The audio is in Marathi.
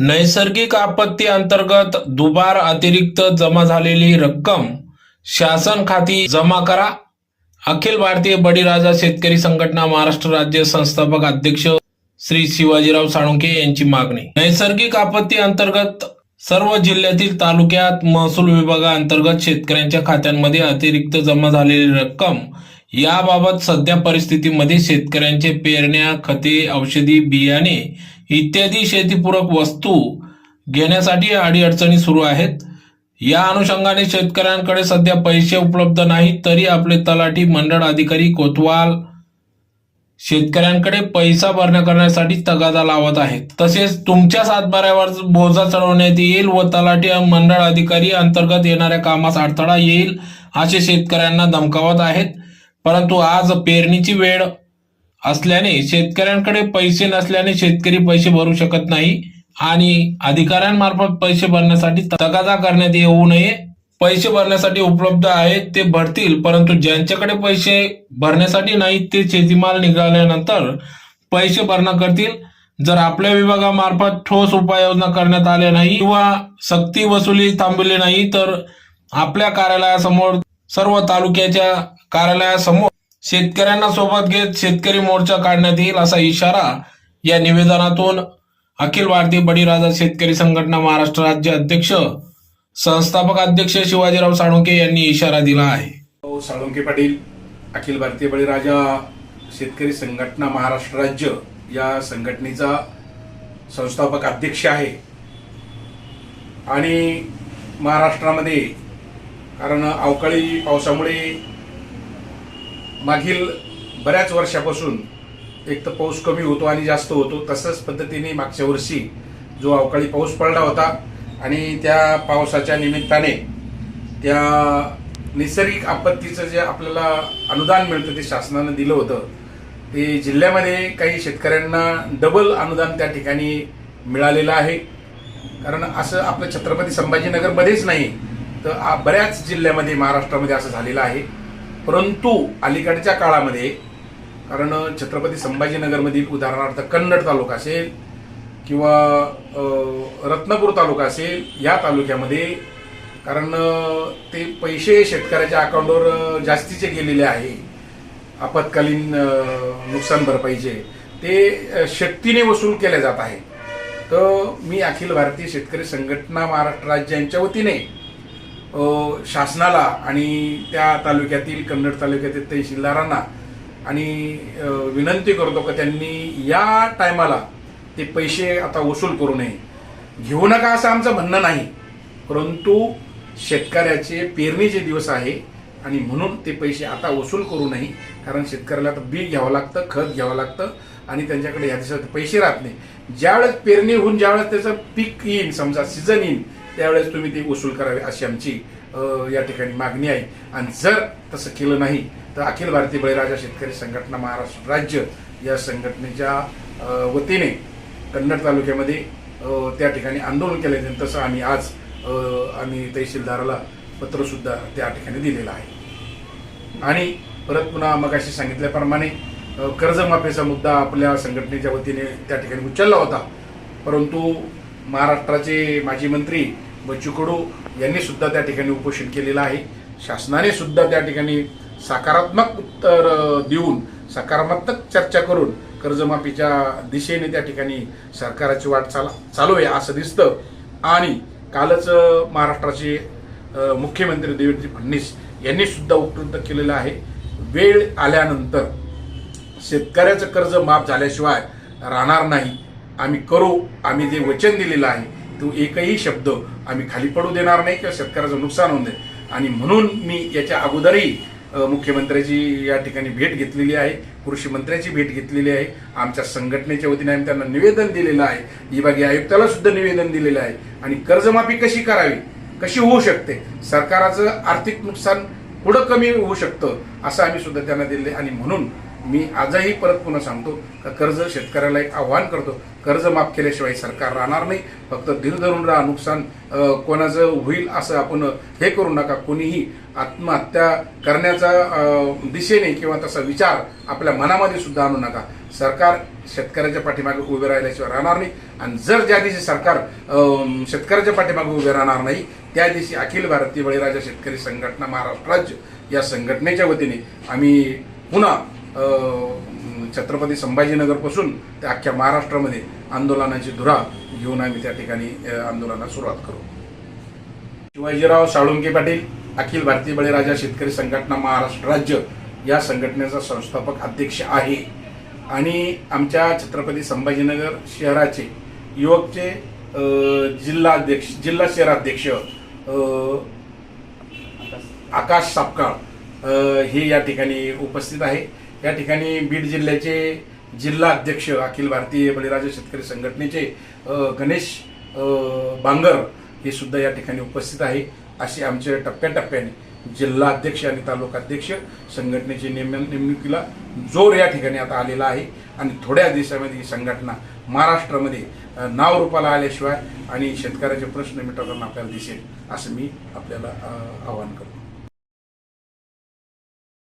नैसर्गिक आपत्ती अंतर्गत दुबार अतिरिक्त जमा झालेली रक्कम शासन खाती जमा करा. अखिल भारतीय बळीराजा शेतकरी संघटना महाराष्ट्र राज्य संस्थापक अध्यक्ष श्री शिवाजीराव साळुंके यांची मागणी. नैसर्गिक आपत्ती अंतर्गत सर्व जिल्ह्यातील तालुक्यात महसूल विभागाअंतर्गत शेतकऱ्यांच्या खात्यांमध्ये अतिरिक्त जमा झालेली रक्कम याबाबत सध्या परिस्थितीमध्ये शेतकऱ्यांचे पेरण्या खते औषधी बियाणे इत्यादी शेतीपूरक वस्तू घेण्यासाठी अडीअडचणी सुरू आहेत. या अनुषंगाने शेतकऱ्यांकडे सध्या पैसे उपलब्ध नाहीत तरी आपले तलाठी मंडळ अधिकारी कोतवाल शेतकऱ्यांकडे पैसा भरण्या करण्यासाठी तगादा लावत आहेत. तसेच तुमच्या सातबाऱ्यावर बोजा चढवण्यात येईल व तलाठी मंडळ अधिकारी अंतर्गत येणाऱ्या कामास अडथळा येईल असे शेतकऱ्यांना धमकावत आहेत. परंतु आज पेरणीची वेळ असल्याने शेतकऱ्यांकडे पैसे नसल्याने शेतकरी पैसे भरू शकत नाही आणि अधिकाऱ्यांमार्फत पैसे भरण्यासाठी तगादा करण्यात येऊ नये. पैसे भरण्यासाठी उपलब्ध आहेत ते भरतील परंतु ज्यांच्याकडे पैसे भरण्यासाठी नाहीत ते शेतीमाल निघाल्यानंतर पैसे भरणा करतील. जर आपल्या विभागामार्फत ठोस उपाययोजना करण्यात आल्या नाही किंवा सक्ती वसुली थांबवली नाही तर आपल्या कार्यालयासमोर सर्व तालुक्याच्या कार्यालयासमोर शेतकऱ्यांना सोबत घेत शेतकरी मोर्चा काढण्यात येईल असा इशारा या निवेदनातून अखिल भारतीय बळीराजा शेतकरी संघटना महाराष्ट्र राज्य अध्यक्ष संस्थापक अध्यक्ष शिवाजीराव साळुंके यांनी इशारा दिला आहे. साळुंके पाटील अखिल भारतीय बळीराजा शेतकरी संघटना महाराष्ट्र राज्य या संघटनेचा संस्थापक अध्यक्ष आहे. आणि महाराष्ट्रामध्ये कारण अवकाळी पावसामुळे मागील बऱ्याच वर्षापासून एक तर पाऊस कमी होतो आणि जास्त होतो तसंच पद्धतीने मागच्या वर्षी जो अवकाळी पाऊस पडला होता आणि त्या पावसाच्या निमित्ताने त्या नैसर्गिक आपत्तीचं जे आपल्याला अनुदान मिळतं ते शासनानं दिलं होतं. ते जिल्ह्यामध्ये काही शेतकऱ्यांना डबल अनुदान त्या ठिकाणी मिळालेलं आहे. कारण असं आपलं छत्रपती संभाजीनगरमध्येच नाही तर आ- बऱ्याच जिल्ह्यामध्ये महाराष्ट्रामध्ये असं झालेलं आहे. परंतु अलीकडच्या काळामध्ये कारण छत्रपती संभाजीनगरमधील उदाहरणार्थ कन्नड तालुका असेल किंवा रत्नापूर तालुका असेल या तालुक्यामध्ये कारण ते पैसे शेतकऱ्याच्या अकाउंटवर जास्तीचे गेलेले आहे आपत्कालीन नुकसान भरपाईचे ते शक्तीने वसूल केले जात आहे. तर मी अखिल भारतीय शेतकरी संघटना महाराष्ट्र राज्य यांच्या वतीने शासनाला आणि त्या तालुक्यातील कन्नड तालुक्यातील तहसीलदारांना आणि विनंती करतो का त्यांनी या टायमाला ते पैसे आता वसूल करू नये. घेऊ नका असं आमचं म्हणणं नाही परंतु शेतकऱ्याचे पेरणीचे दिवस आहे आणि म्हणून ते पैसे आता वसूल करू नये कारण शेतकऱ्याला आता बी घ्यावं लागतं खत घ्यावं लागतं आणि त्यांच्याकडे ह्या दिवसात पैसे राहत नाही. ज्यावेळेस पेरणी होऊन ज्यावेळेस त्याचं पीक येईल समजा सीझन येईल त्यावेळेस तुम्ही ती वसूल करावी अशी आमची या ठिकाणी मागणी आहे. आणि जर तसं केलं नाही तर अखिल भारतीय बळीराजा शेतकरी संघटना महाराष्ट्र राज्य या संघटनेच्या वतीने कन्नड तालुक्यामध्ये त्या ठिकाणी आंदोलन केलं जाईल तसं आम्ही आज आम्ही तहसीलदाराला पत्रसुद्धा त्या ठिकाणी दिलेलं आहे. आणि परत पुन्हा मगाशी सांगितल्याप्रमाणे कर्जमाफीचा मुद्दा आपल्या संघटनेच्या वतीने त्या ठिकाणी उचलला होता. परंतु महाराष्ट्राचे माजी मंत्री बच्चू कडू यांनी सुद्धा त्या ठिकाणी उपोषण केलेलं आहे. शासनाने सुद्धा त्या ठिकाणी सकारात्मक उत्तर देऊन सकारात्मक चर्चा करून कर्जमाफीच्या दिशेने त्या ठिकाणी सरकाराची वाट चाल चालू आहे असं दिसतं. आणि कालच महाराष्ट्राचे मुख्यमंत्री देवेंद्र फडणवीस यांनी सुद्धा उपलब्ध केलेलं आहे. वेळ आल्यानंतर शेतकऱ्याचं कर्ज माफ झाल्याशिवाय राहणार नाही. आम्ही करू आम्ही जे वचन दिलेलं आहे तो एकही शब्द आम्ही खाली पडू देणार नाही किंवा शेतकऱ्याचं नुकसान होऊन दे. आणि म्हणून मी याच्या अगोदरही मुख्यमंत्र्याची या ठिकाणी भेट घेतलेली आहे कृषी मंत्र्याची भेट घेतलेली आहे आमच्या संघटनेच्या वतीने आम्ही त्यांना निवेदन दिलेलं आहे विभागीय आयुक्ताला सुद्धा निवेदन दिलेलं आहे. आणि कर्जमाफी कशी करावी? कशी होऊ शकते? सरकाराचं आर्थिक नुकसान पुढं कमी होऊ शकतं असं आम्ही सुद्धा त्यांना दिले आणि म्हणून मी आजही परत पुन्हा सांगतो का कर्ज शेतकऱ्याला एक आव्हान करतो. कर्ज माफ केल्याशिवाय सरकार राहणार नाही. फक्त दिल धरून राहा नुकसान कोणाचं होईल असं आपण हे करू नका. कोणीही आत्महत्या करण्याचा दिशेने किंवा तसा विचार आपल्या मनामध्ये सुद्धा आणू नका. सरकार शेतकऱ्याच्या पाठीमागे उभे राहिल्याशिवाय राहणार नाही. आणि जर ज्या दिवशी सरकार शेतकऱ्याच्या पाठीमागे उभे राहणार नाही त्या दिवशी अखिल भारतीय बळीराजा शेतकरी संघटना महाराष्ट्र राज्य या संघटनेच्या वतीने आम्ही पुन्हा छत्रपती संभाजीनगरपासून ते अख्ख्या महाराष्ट्रामध्ये आंदोलनाची धुरा घेऊन आम्ही त्या ठिकाणी आंदोलनाला सुरुवात करू. शिवाजीराव साळुंके पाटील अखिल भारतीय बळीराजा शेतकरी संघटना महाराष्ट्र राज्य या संघटनेचा संस्थापक अध्यक्ष आहे. आणि आमच्या छत्रपती संभाजीनगर शहराचे युवकचे जिल्हा अध्यक्ष जिल्हा शहराध्यक्ष आकाश सापकाळ हे या ठिकाणी उपस्थित आहे. या ठिकाणी बीड जिल्ह्याचे जिल्हा अध्यक्ष अखिल भारतीय बळीराजा शेतकरी संघटनेचे गणेश बांगर हे सुद्धा या ठिकाणी उपस्थित आहे. असे आमचे टप्प्याटप्प्याने जिल्हा अध्यक्ष आणि तालुका अध्यक्ष संघटनेची नेम नेमणुकीला जोर या ठिकाणी आता आलेला आहे. आणि थोड्या दिवसामध्ये ही संघटना महाराष्ट्रामध्ये नावरूपाला नाव रूपाला आल्याशिवाय आणि शेतकऱ्याचे प्रश्न मिटवताना आपल्याला दिसेल असं मी आपल्याला आवाहन करतो.